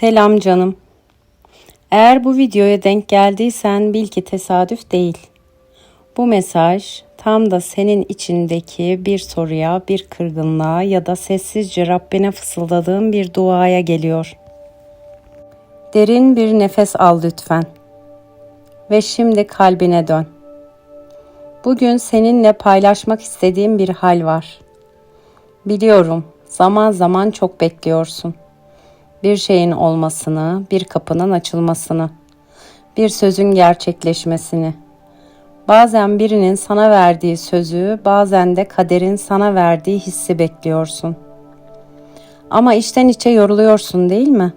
Selam canım. Eğer bu videoya denk geldiysen bil ki tesadüf değil. Bu mesaj tam da senin içindeki bir soruya, bir kırgınlığa ya da sessizce Rabbine fısıldadığın bir duaya geliyor. Derin bir nefes al lütfen. Ve şimdi kalbine dön. Bugün seninle paylaşmak istediğim bir hal var. Biliyorum, zaman zaman çok bekliyorsun. Bir şeyin olmasını, bir kapının açılmasını, bir sözün gerçekleşmesini. Bazen birinin sana verdiği sözü, bazen de kaderin sana verdiği hissi bekliyorsun. Ama içten içe yoruluyorsun değil mi?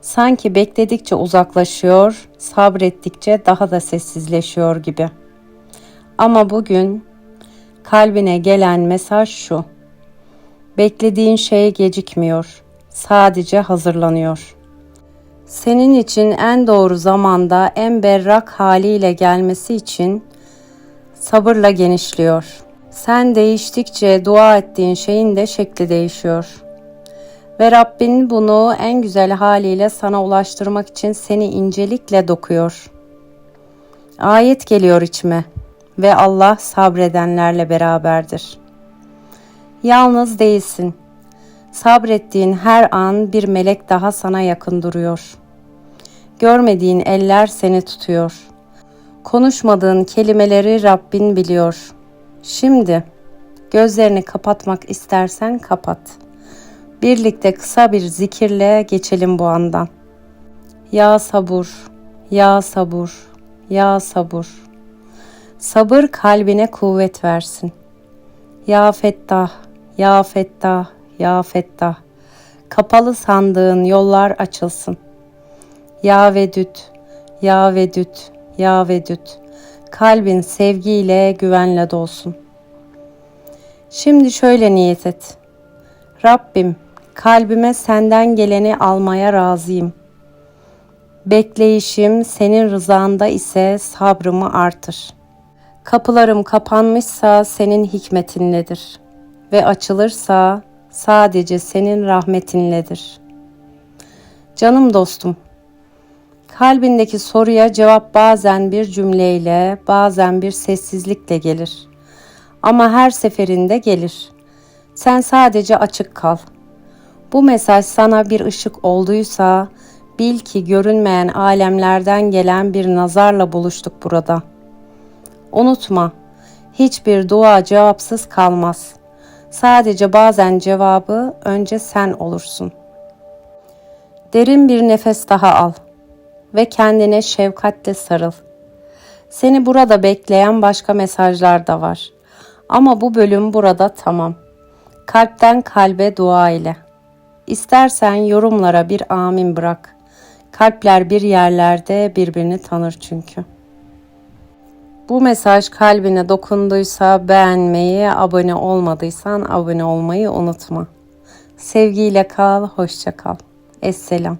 Sanki bekledikçe uzaklaşıyor, sabrettikçe daha da sessizleşiyor gibi. Ama bugün kalbine gelen mesaj şu. Beklediğin şey gecikmiyor. Sadece hazırlanıyor. Senin için en doğru zamanda en berrak haliyle gelmesi için sabırla genişliyor. Sen değiştikçe dua ettiğin şeyin de şekli değişiyor. Ve Rabbin bunu en güzel haliyle sana ulaştırmak için seni incelikle dokuyor. Ayet geliyor içime ve Allah sabredenlerle beraberdir. Yalnız değilsin. Sabrettiğin her an bir melek daha sana yakın duruyor. Görmediğin eller seni tutuyor. Konuşmadığın kelimeleri Rabbin biliyor. Şimdi gözlerini kapatmak istersen kapat. Birlikte kısa bir zikirle geçelim bu andan. Ya sabur, ya sabur, ya sabur. Sabır kalbine kuvvet versin. Ya Fettah, Ya Fettah, Ya Fettah. Kapalı sandığın yollar açılsın. Ya Vedüt, Ya Vedüt, Ya Vedüt. Kalbin sevgiyle, güvenle dolsun. Şimdi şöyle niyet et. Rabbim, kalbime senden geleni almaya razıyım. Bekleyişim senin rızanda ise sabrımı artır.'' Kapılarım kapanmışsa senin hikmetinledir ve açılırsa sadece senin rahmetinledir. Canım dostum, kalbindeki soruya cevap bazen bir cümleyle, bazen bir sessizlikle gelir. Ama her seferinde gelir. Sen sadece açık kal. Bu mesaj sana bir ışık olduysa bil ki görünmeyen alemlerden gelen bir nazarla buluştuk burada.'' Unutma, hiçbir dua cevapsız kalmaz. Sadece bazen cevabı önce sen olursun. Derin bir nefes daha al ve kendine şefkatle sarıl. Seni burada bekleyen başka mesajlar da var. Ama bu bölüm burada tamam. Kalpten kalbe dua ile. İstersen yorumlara bir amin bırak. Kalpler bir yerlerde birbirini tanır çünkü. Bu mesaj kalbine dokunduysa beğenmeyi, abone olmadıysan abone olmayı unutma. Sevgiyle kal, hoşça kal. Esselam.